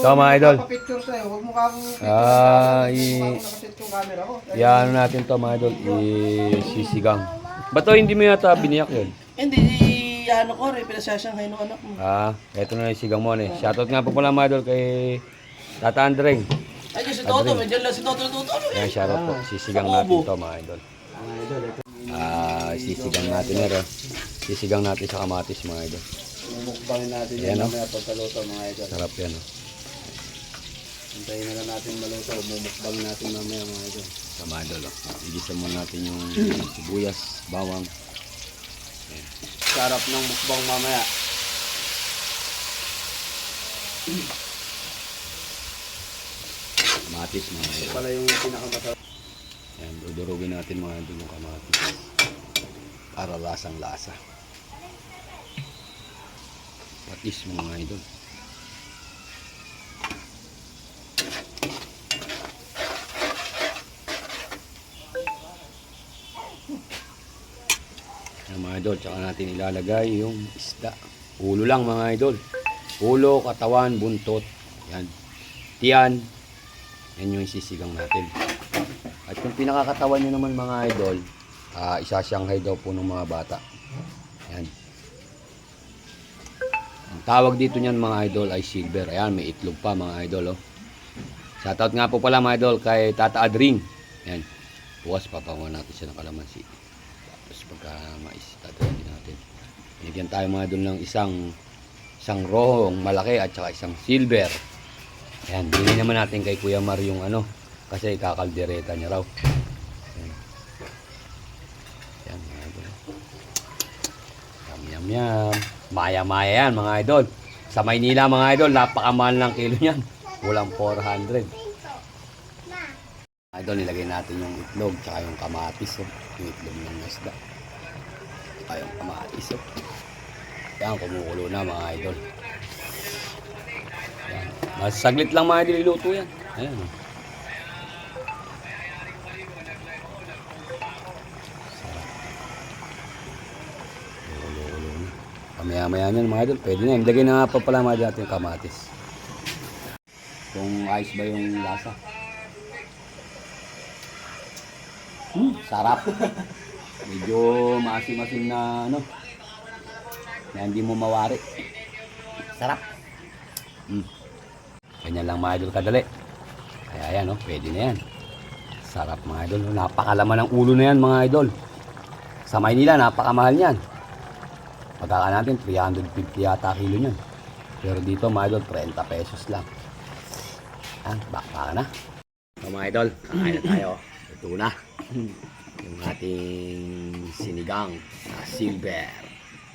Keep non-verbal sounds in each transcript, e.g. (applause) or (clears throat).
So, mga idol. Papicture sa'yo, huwag mo ka akong Ah, i- camera ko. Yan natin to mga idol. Isisigang. Ba't to hindi mo yata biniyak yun? Hindi, ano ko rin, pinasasanghay ng anak mo. Ah, eto na yung sigang mo. Eh. Shoutout nga po pala mga idol kay Tata Andreng. Ay, si Toto, medyo lang si Toto eh. Yan, shoutout po. Sisigang natin to mga idol. Ah, sisigang natin na rin. Sisigang natin sa kamatis mga idol. Mumukbangin natin Ayan, no? mamaya pagkaluto mga idol. Sarap yan. Oh. Hintayin na lang natin maluto. Mumukbangin natin mamaya mga idol. Sa mga idol. Oh. Igisa mo natin yung (clears throat) sibuyas, bawang. Sarap ng mukbang mamaya. Kamatis mga idol. Pala yung pinakamasarap. Yan, dudurugin natin mga idol yung kamatis. Para lasang lasa. Patis mga idol. Yan mga idol, tsaka natin ilalagay yung isda. Ulo lang mga idol. Ulo, katawan, buntot. Yan. Tiyan. Yan yung sisigang natin. At yung pinakakatawan nyo naman mga idol, uh, isasyanghay daw po ng mga bata. Yan. Ang tawag dito niyan mga idol ay silver. Ayan, may itlog pa mga idol. Oh. Shoutout nga po pala mga idol kay Tata Adring. Yan. Bukas papanguha natin siya ng kalamansi. Tapos pagka mais. Binigyan tayo mga idol ng isang isang rohong malaki at saka isang silver. Ayan, bili naman natin kay Kuya Mar yung ano, kasi kakaldereta niya raw. Ayan. Ayan, mga. Yum, yum, yum. Maya-maya yan, mga idol. Sa Maynila, mga idol, napakamahal ng kilo niyan. Kulang 400. Idol, nilagay natin yung itlog, tsaka yung kamatis, oh. Yung itlog ng isda. Tsaka yung kamatis, oh. Ayan, kumukulo na, mga idol. Ayan. Mas saglit lang mga idol iluto yan. Ayan, na. Kamaya-maya na mga idol. Pwede na. Ilagay na nga pa pala mga idol kamatis. Kung ayos ba yung lasa. Hmm, sarap. (laughs) Medyo maasim-asim na ano. Na hindi mo mawari. Sarap. Hmm. Ganyan lang mga idol kadali. Kaya yan, oh, pwede na yan. Sarap mga idol. Napakalaman ng ulo na yan mga idol. Sa Maynila, napakamahal niyan. Pagkaka natin, 350 yata kilo niyan. Pero dito mga idol, 30 pesos lang. Ah, baka na. So mga idol, kakain na tayo. Ito na. (laughs) Yung ating sinigang na silver.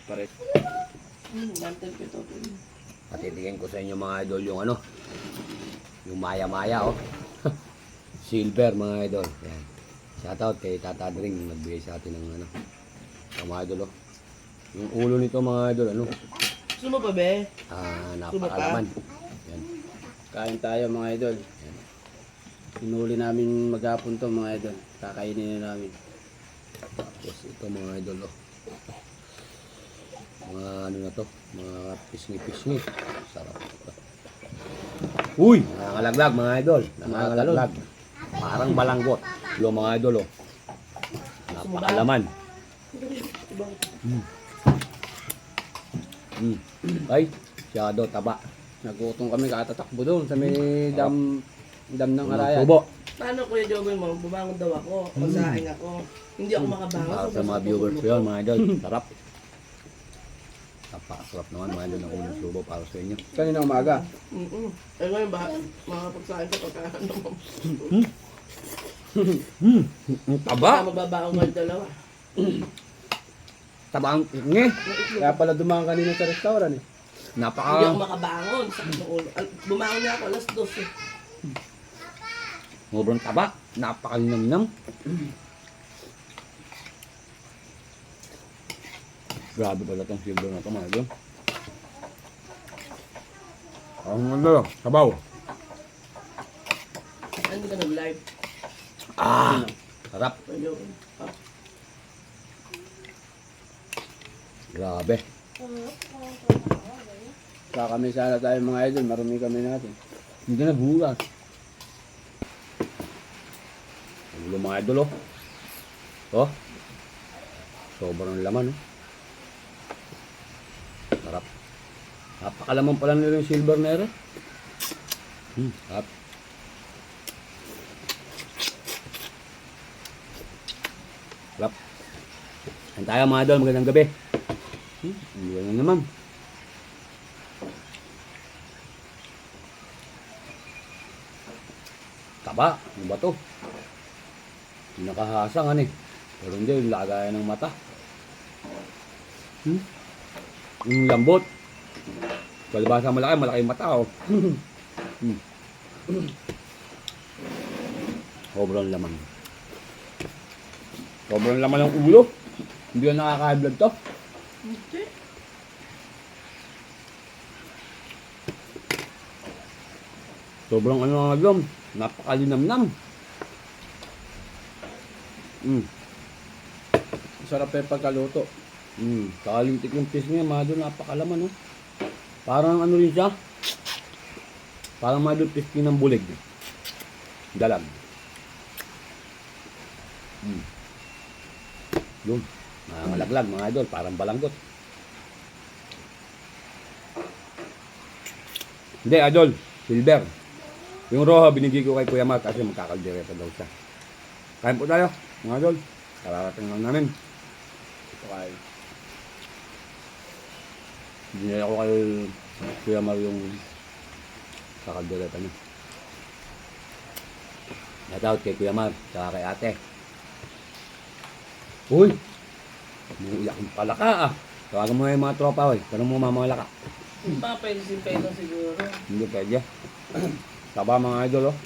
Pare. Hmm, lantan ko sa inyo mga idol yung ano, yung maya-maya oh. (laughs) Silver mga idol. Yan. Shoutout kay Tata Dring yung nagbigay sa atin ng ano. Ang mga idol oh. Yung ulo nito mga idol ano, Gusto mo pa, be? ah, napakalaman. Yan. Kain tayo mga idol. Hinuli namin maghapon to mga idol. Kakainin na namin. Tapos ito mga idol oh. Mga ano na to, mga pisngi-pisngi. Sarap ito. Uy! Nangangalaglag mga idol. Nangangalaglag. Parang balanggot. Lo mga idol oh. Napakalaman. Mm. Mm. Ay, siyado taba. Nagutom kami katatakbo doon sa may dam dam ng arayan. tubo. Paano kuya Jogol mo? Bumangon daw ako. Masaing ako. Hindi ako makabangon. Para sa mga viewers ko yun mga idol. Sarap. Napakasarap naman mga idol ng unang subo para sa inyo. Kanina umaga. Mm-mm. Eh ngayon ba, makapagsain ka pagka ano (laughs) mo. Ang taba! Magbabaong ka dalawa. Taba ang nge. Kaya pala dumaan kanina sa restaurant eh. Hindi ako Napaka... makabangon. Sakit ng ulo. Bumangon niya ako alas 12 eh. Sobrang taba. Napakalinam-nam. Grabe pala tong silver na to mga idol. Ang ano, sabaw. Hindi ka nag-live. Ah! Sarap. Grabe. Kaya kami sana tayo mga idol. Marumi kami natin. Hindi ka nabulas. Ulo mga idol, oh. Oh. Sobrang laman, oh. Sarap. Napakalaman pala nila yung silver na ere. Hmm, sarap. Sarap. Yan tayo mga idol, magandang gabi. Hmm, hindi na naman. Taba, ano ba to? Nakahasang ano eh. Pero hindi, yung lagayan ng mata. Hmm? Yung lambot. Kalabasa malaki, malaki yung mata oh. (laughs) hmm. Sobrang laman. Sobrang laman ng ulo. Hindi na nakaka-vlog to. Hindi. Sobrang ano nga yun. Napakalinamnam. Mm. Sarap pa yung pagkaluto. Mm. Kalitik yung fish niya, mga doon napakalaman, no? Parang ano rin siya? Parang mga doon fish ng bulig. Dalag. Mm. Yun. Mga malaglag, mga idol, parang balanggot. Hindi, idol. Silver. Yung roho, binigay ko kay Kuya Mark kasi magkakaldereta daw siya. Kain po tayo, mga idol. Kararating lang namin. Ito kayo. Dinala ko kay Kuya Mar yung kakaldereta niya. Shout out kay Kuya Mar, saka kay ate. Uy! Umuuyak yung palaka ah. Tawagan mo nga yung mga tropa, oy. Tanong mo mamala ka. Papailisin-pelo siguro. Hindi pwede. Taba mga idol, oh.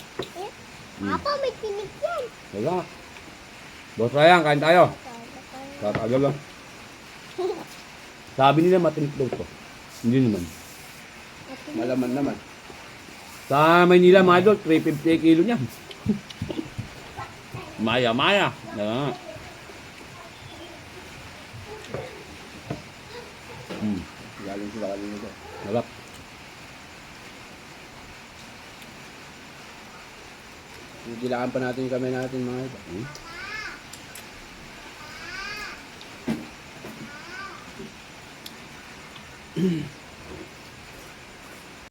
Hmm. Papa, may tinig yan. Teka. Boss Ryan, kain tayo. Idol, oh. Sabi nila matinik daw to. Hindi naman. Malaman naman. Sa Maynila, mga idol, 350 kilo niya. (laughs) maya, maya. Ah. Hmm, Galing sila kanina ito. sarap. Dilaan pa natin yung kamay natin mga ito. Hmm. mm (clears throat)